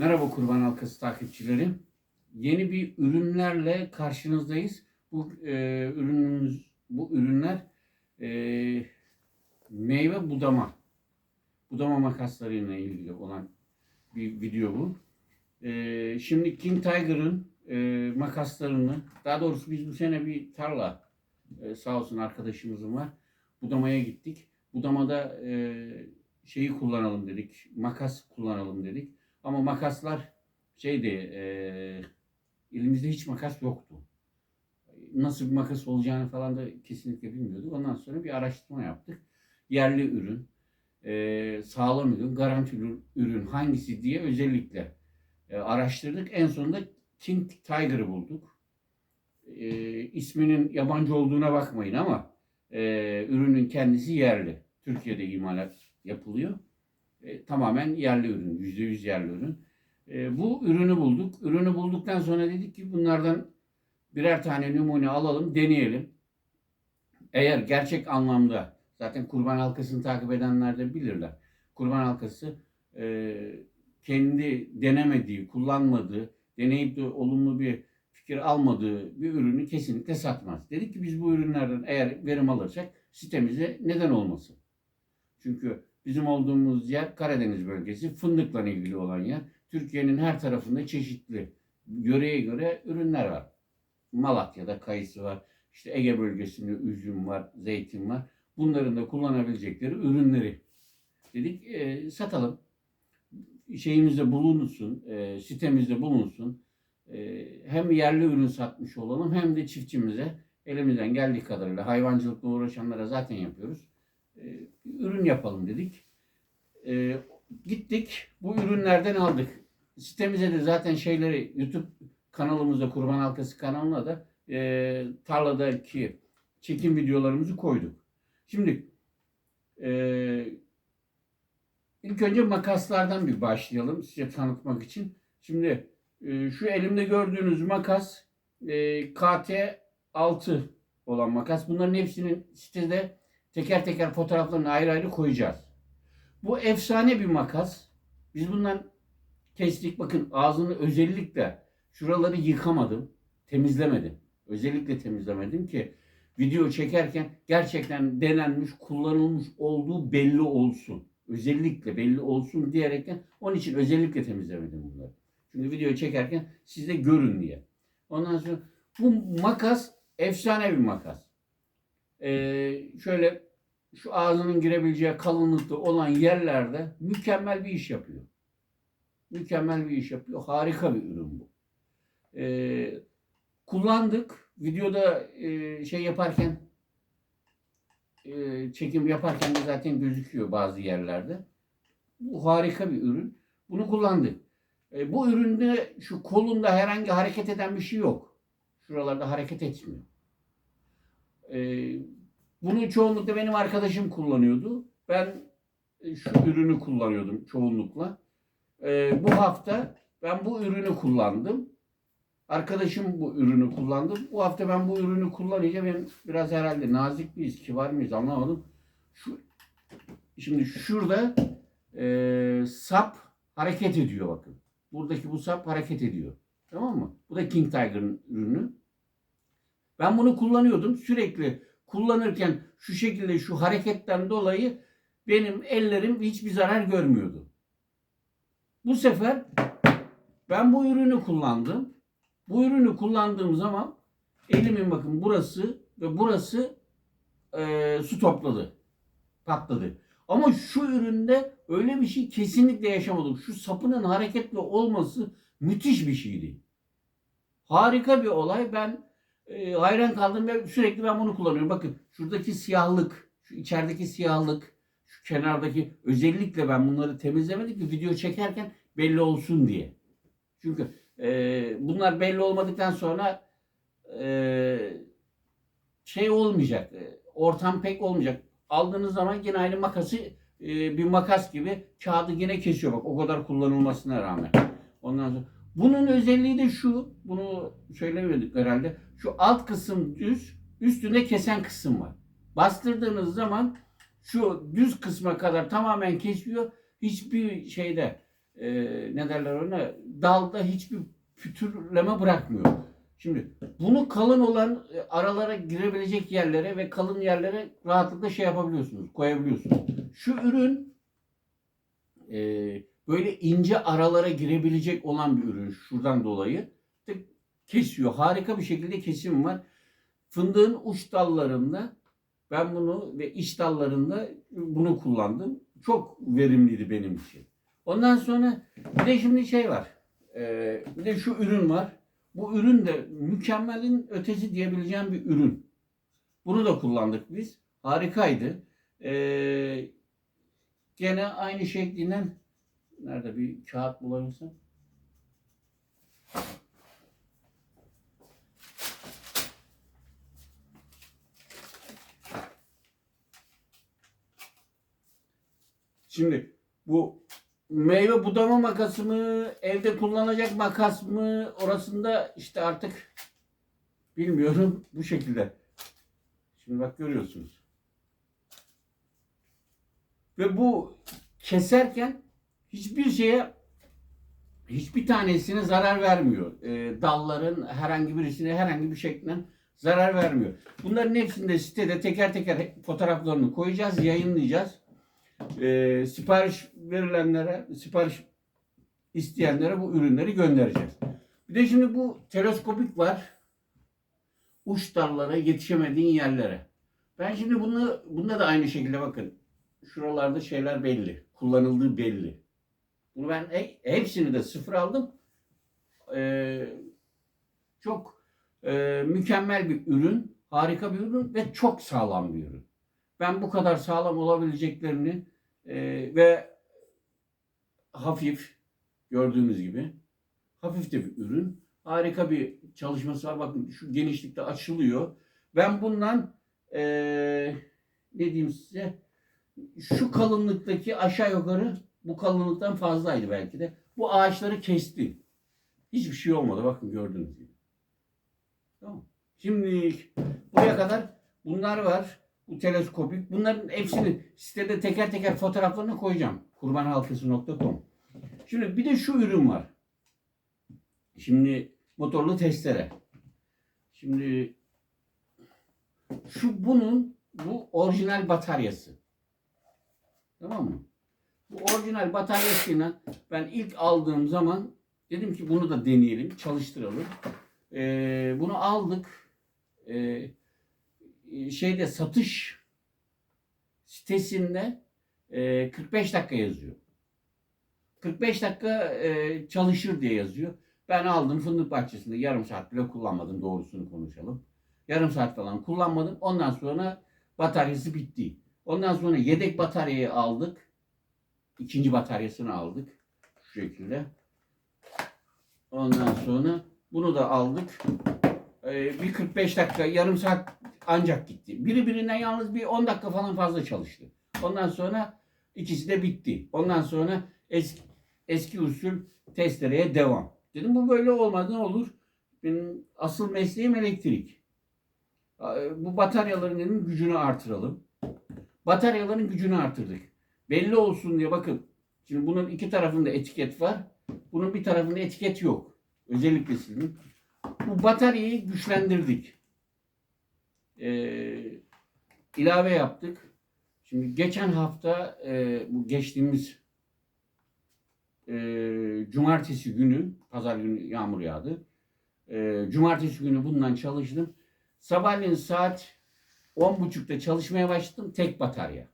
Merhaba Kurban Halkası takipçileri. Yeni bir ürünlerle karşınızdayız. Bu e, ürünümüz, bu ürünler e, meyve budama, budama makaslarıyla ilgili olan bir video bu. E, şimdi King Tiger'ın e, makaslarını, daha doğrusu biz bu sene bir tarla, e, sağ olsun arkadaşımızın var, budamaya gittik. Budamada e, şeyi kullanalım dedik, makas kullanalım dedik. Ama makaslar şeydi, e, elimizde hiç makas yoktu. Nasıl bir makas olacağını falan da kesinlikle bilmiyorduk. Ondan sonra bir araştırma yaptık. Yerli ürün, e, sağlam ürün, garantili ürün hangisi diye özellikle e, araştırdık. En sonunda King Tiger'ı bulduk. E, isminin yabancı olduğuna bakmayın ama e, ürünün kendisi yerli. Türkiye'de imalat yapılıyor. E, tamamen yerli ürün, yüzde yüz yerli ürün. E, bu ürünü bulduk. Ürünü bulduktan sonra dedik ki bunlardan birer tane numune alalım, deneyelim. Eğer gerçek anlamda, zaten kurban halkasını takip edenler de bilirler. Kurban halkası e, kendi denemediği, kullanmadığı, deneyip de olumlu bir fikir almadığı bir ürünü kesinlikle satmaz. Dedik ki biz bu ürünlerden eğer verim alırsak sitemize neden olmasın? Çünkü Bizim olduğumuz yer Karadeniz bölgesi, fındıkla ilgili olan yer. Türkiye'nin her tarafında çeşitli yöreye göre ürünler var. Malatya'da kayısı var, işte Ege bölgesinde üzüm var, zeytin var. Bunların da kullanabilecekleri ürünleri dedik e, satalım. Şeyimizde bulunsun, e, sitemizde bulunsun. E, hem yerli ürün satmış olalım hem de çiftçimize elimizden geldiği kadarıyla hayvancılıkla uğraşanlara zaten yapıyoruz ürün yapalım dedik. E, gittik bu ürünlerden aldık. Sitemize de zaten şeyleri YouTube kanalımızda Kurban Halkası kanalına da e, tarladaki çekim videolarımızı koyduk. Şimdi e, ilk önce makaslardan bir başlayalım size tanıtmak için. Şimdi e, şu elimde gördüğünüz makas e, KT6 olan makas. Bunların hepsinin sitede teker teker fotoğraflarını ayrı ayrı koyacağız. Bu efsane bir makas. Biz bundan kestik. Bakın ağzını özellikle şuraları yıkamadım. Temizlemedim. Özellikle temizlemedim ki video çekerken gerçekten denenmiş, kullanılmış olduğu belli olsun. Özellikle belli olsun diyerekten onun için özellikle temizlemedim bunları. Çünkü video çekerken siz de görün diye. Ondan sonra bu makas efsane bir makas e, şöyle şu ağzının girebileceği kalınlıkta olan yerlerde mükemmel bir iş yapıyor. Mükemmel bir iş yapıyor. Harika bir ürün bu. E, kullandık. Videoda e, şey yaparken e, çekim yaparken de zaten gözüküyor bazı yerlerde. Bu harika bir ürün. Bunu kullandık. E, bu üründe şu kolunda herhangi hareket eden bir şey yok. Şuralarda hareket etmiyor. E, bunu çoğunlukla benim arkadaşım kullanıyordu. Ben e, şu ürünü kullanıyordum çoğunlukla. E, bu hafta ben bu ürünü kullandım. Arkadaşım bu ürünü kullandı. Bu hafta ben bu ürünü kullanınca ben biraz herhalde nazik miyiz, kibar mıyız anlamadım. Şu, şimdi şurada e, sap hareket ediyor bakın. Buradaki bu sap hareket ediyor. Tamam mı? Bu da King Tiger'ın ürünü. Ben bunu kullanıyordum. Sürekli kullanırken şu şekilde şu hareketten dolayı benim ellerim hiçbir zarar görmüyordu. Bu sefer ben bu ürünü kullandım. Bu ürünü kullandığım zaman elimin bakın burası ve burası e, su topladı. Patladı. Ama şu üründe öyle bir şey kesinlikle yaşamadım. Şu sapının hareketli olması müthiş bir şeydi. Harika bir olay. Ben e, hayran kaldım ve sürekli ben bunu kullanıyorum. Bakın şuradaki siyahlık, şu içerideki siyahlık, şu kenardaki özellikle ben bunları temizlemedik ki video çekerken belli olsun diye. Çünkü e, bunlar belli olmadıktan sonra e, şey olmayacak, e, ortam pek olmayacak. Aldığınız zaman yine aynı makası e, bir makas gibi kağıdı yine kesiyor bak o kadar kullanılmasına rağmen. Ondan sonra bunun özelliği de şu, bunu söylemedik herhalde. Şu alt kısım düz, üstünde kesen kısım var. Bastırdığınız zaman şu düz kısma kadar tamamen kesiyor. Hiçbir şeyde e, ne derler ona dalda hiçbir pütürleme bırakmıyor. Şimdi bunu kalın olan e, aralara girebilecek yerlere ve kalın yerlere rahatlıkla şey yapabiliyorsunuz, koyabiliyorsunuz. Şu ürün e, böyle ince aralara girebilecek olan bir ürün şuradan dolayı de kesiyor. Harika bir şekilde kesim var. Fındığın uç dallarında ben bunu ve iç dallarında bunu kullandım. Çok verimliydi benim için. Ondan sonra bir de şimdi şey var. E, bir de şu ürün var. Bu ürün de mükemmelin ötesi diyebileceğim bir ürün. Bunu da kullandık biz. Harikaydı. Ee, gene aynı şeklinden nerede bir kağıt bulabilirsem. Şimdi bu meyve budama makası mı, evde kullanacak makas mı orasında işte artık bilmiyorum bu şekilde. Şimdi bak görüyorsunuz. Ve bu keserken hiçbir şeye hiçbir tanesine zarar vermiyor. Ee, dalların herhangi birisine herhangi bir şekilde zarar vermiyor. Bunların hepsini de sitede teker teker fotoğraflarını koyacağız, yayınlayacağız e, sipariş verilenlere, sipariş isteyenlere bu ürünleri göndereceğiz. Bir de şimdi bu teleskopik var. Uç dallara, yetişemediğin yerlere. Ben şimdi bunu, bunda da aynı şekilde bakın. Şuralarda şeyler belli. Kullanıldığı belli. Bunu ben he- hepsini de sıfır aldım. Ee, çok e, mükemmel bir ürün. Harika bir ürün ve çok sağlam bir ürün. Ben bu kadar sağlam olabileceklerini e, ve hafif gördüğünüz gibi hafif de bir ürün. Harika bir çalışması var. Bakın şu genişlikte açılıyor. Ben bundan e, ne diyeyim size şu kalınlıktaki aşağı yukarı bu kalınlıktan fazlaydı belki de. Bu ağaçları kesti. Hiçbir şey olmadı. Bakın gördüğünüz gibi. Tamam. Şimdi buraya kadar bunlar var. Bu teleskopik. Bunların hepsini sitede teker teker fotoğraflarını koyacağım. Kurbanhalkası.com Şimdi bir de şu ürün var. Şimdi motorlu testere. Şimdi şu bunun bu orijinal bataryası. Tamam mı? Bu orijinal bataryasıyla ben ilk aldığım zaman dedim ki bunu da deneyelim, çalıştıralım. Ee, bunu aldık. Ee, şeyde satış sitesinde e, 45 dakika yazıyor. 45 dakika e, çalışır diye yazıyor. Ben aldım fındık bahçesinde yarım saat bile kullanmadım doğrusunu konuşalım. Yarım saat falan kullanmadım. Ondan sonra bataryası bitti. Ondan sonra yedek bataryayı aldık. İkinci bataryasını aldık. Şu şekilde. Ondan sonra bunu da aldık. Ee, bir 45 dakika, yarım saat ancak gitti. Biri birinden yalnız bir 10 dakika falan fazla çalıştı. Ondan sonra ikisi de bitti. Ondan sonra eski, eski usul testereye devam. Dedim bu böyle olmaz ne olur? Benim asıl mesleğim elektrik. Ee, Bu bataryaların gücünü artıralım. Bataryaların gücünü artırdık. Belli olsun diye bakın. Şimdi bunun iki tarafında etiket var. Bunun bir tarafında etiket yok. Özellikle sizin. Bu bataryayı güçlendirdik. Ee, ilave yaptık. Şimdi geçen hafta e, bu geçtiğimiz e, cumartesi günü, pazar günü yağmur yağdı. E, cumartesi günü bundan çalıştım. Sabahleyin saat 10.30'da çalışmaya başladım tek batarya.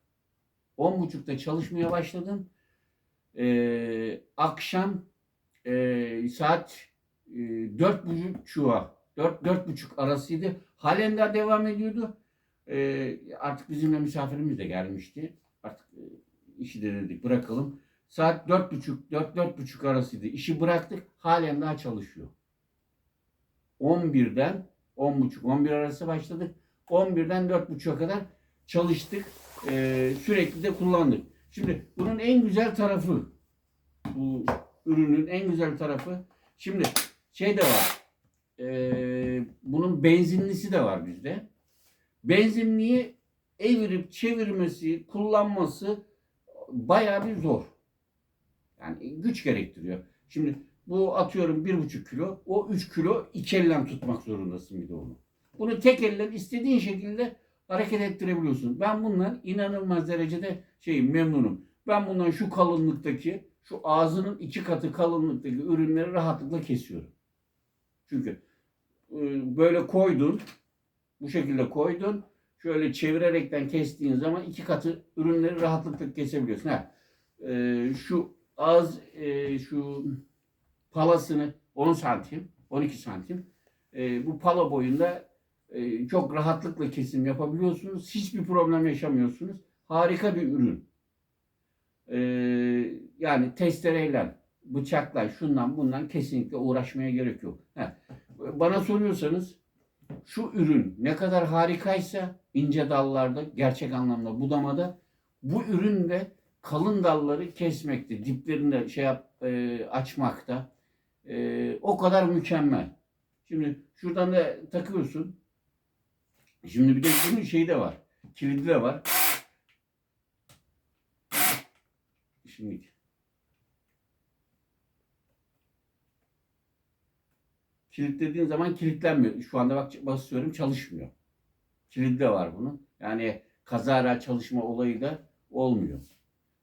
10.30'da çalışmaya başladım. E, akşam e, saat e, dört buçuğa, dört, dört buçuk arasıydı. Halen daha devam ediyordu. E, artık bizimle misafirimiz de gelmişti. Artık e, işi de dedik bırakalım. Saat dört buçuk, dört, dört buçuk arasıydı. İşi bıraktık. Halen daha çalışıyor. 11'den 10 buçuk, 11 arası başladık. 11'den 4.30'a kadar çalıştık. E, sürekli de kullandık. Şimdi bunun en güzel tarafı bu ürünün en güzel tarafı şimdi şey de var. e, bunun benzinlisi de var bizde. Benzinliği evirip çevirmesi, kullanması bayağı bir zor. Yani güç gerektiriyor. Şimdi bu atıyorum bir buçuk kilo. O üç kilo iki elle tutmak zorundasın bir de onu. Bunu tek elle istediğin şekilde hareket ettirebiliyorsun. Ben bundan inanılmaz derecede şey memnunum. Ben bundan şu kalınlıktaki, şu ağzının iki katı kalınlıktaki ürünleri rahatlıkla kesiyorum. Çünkü e, böyle koydun, bu şekilde koydun, şöyle çevirerekten kestiğin zaman iki katı ürünleri rahatlıkla kesebiliyorsun. Ha, e, şu ağız, e, şu palasını 10 santim, 12 santim. Bu pala boyunda e, çok rahatlıkla kesim yapabiliyorsunuz. Hiçbir problem yaşamıyorsunuz. Harika bir ürün. E, yani testereyle, bıçakla, şundan bundan kesinlikle uğraşmaya gerek yok. Bana soruyorsanız şu ürün ne kadar harikaysa ince dallarda, gerçek anlamda budamada bu ürün de kalın dalları kesmekte, diplerinde şey yap, e, açmakta e, o kadar mükemmel. Şimdi şuradan da takıyorsun. Şimdi bir de bunun şeyi de var. Kilidi de var. Şimdi kilitlediğin zaman kilitlenmiyor. Şu anda bak basıyorum çalışmıyor. Kilidi de var bunun. Yani kazara çalışma olayı da olmuyor.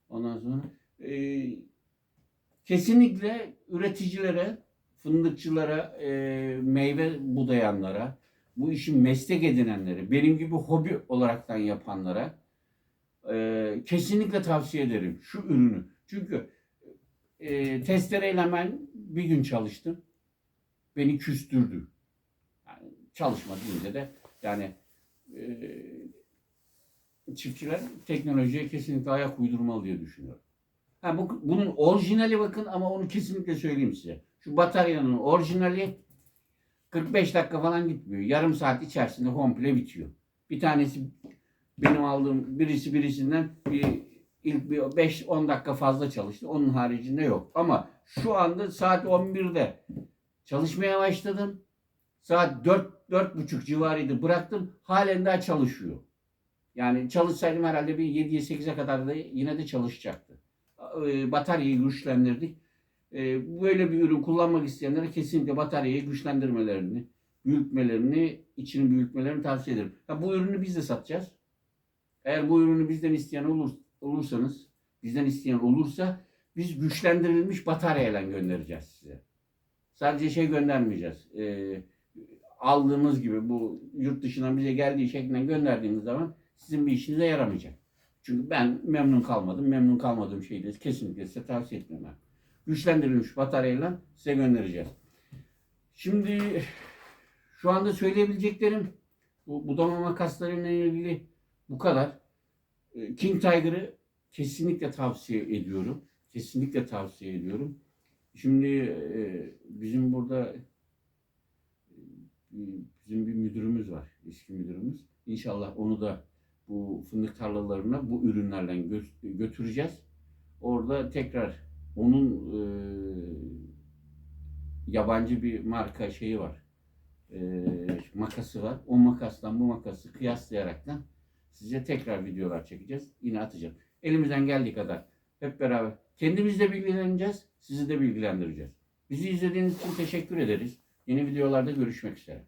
Ondan sonra e, kesinlikle üreticilere, fındıkçılara, e, meyve budayanlara, bu işi meslek edinenlere, benim gibi hobi olaraktan yapanlara e, kesinlikle tavsiye ederim şu ürünü. Çünkü e, testereyle ben bir gün çalıştım. Beni küstürdü. Yani çalışma deyince de yani e, çiftçiler teknolojiye kesinlikle ayak uydurmalı diye düşünüyorum. Ha, bu, bunun orijinali bakın ama onu kesinlikle söyleyeyim size. Şu bataryanın orijinali 45 dakika falan gitmiyor. Yarım saat içerisinde komple bitiyor. Bir tanesi benim aldığım birisi birisinden bir ilk bir 5-10 dakika fazla çalıştı. Onun haricinde yok. Ama şu anda saat 11'de çalışmaya başladım. Saat 4 4.30 civarıydı bıraktım. Halen daha çalışıyor. Yani çalışsaydım herhalde bir 7'ye 8'e kadar da yine de çalışacaktı. E, Bataryayı güçlendirdik. E, Böyle bir ürün kullanmak isteyenlere kesinlikle bataryayı güçlendirmelerini, büyütmelerini, içini büyütmelerini tavsiye ederim. Ha, bu ürünü biz de satacağız. Eğer bu ürünü bizden isteyen olur, olursanız, bizden isteyen olursa biz güçlendirilmiş bataryayla göndereceğiz size. Sadece şey göndermeyeceğiz. E, aldığımız gibi bu yurt dışından bize geldiği şeklinden gönderdiğimiz zaman sizin bir işinize yaramayacak. Çünkü ben memnun kalmadım. Memnun kalmadığım de kesinlikle size tavsiye etmiyorum. Güçlendirilmiş bataryayla size göndereceğiz. Şimdi şu anda söyleyebileceklerim bu budama makaslarıyla ilgili bu kadar. Ee, King Tiger'ı kesinlikle tavsiye ediyorum. Kesinlikle tavsiye ediyorum. Şimdi e, bizim burada e, bizim bir müdürümüz var. eski müdürümüz. İnşallah onu da bu fındık tarlalarına bu ürünlerle gö- götüreceğiz. Orada tekrar onun e, yabancı bir marka şeyi var. E, makası var. O makastan bu makası kıyaslayaraktan size tekrar videolar çekeceğiz. Yine atacağım. Elimizden geldiği kadar hep beraber kendimiz de bilgileneceğiz. Sizi de bilgilendireceğiz. Bizi izlediğiniz için teşekkür ederiz. Yeni videolarda görüşmek üzere.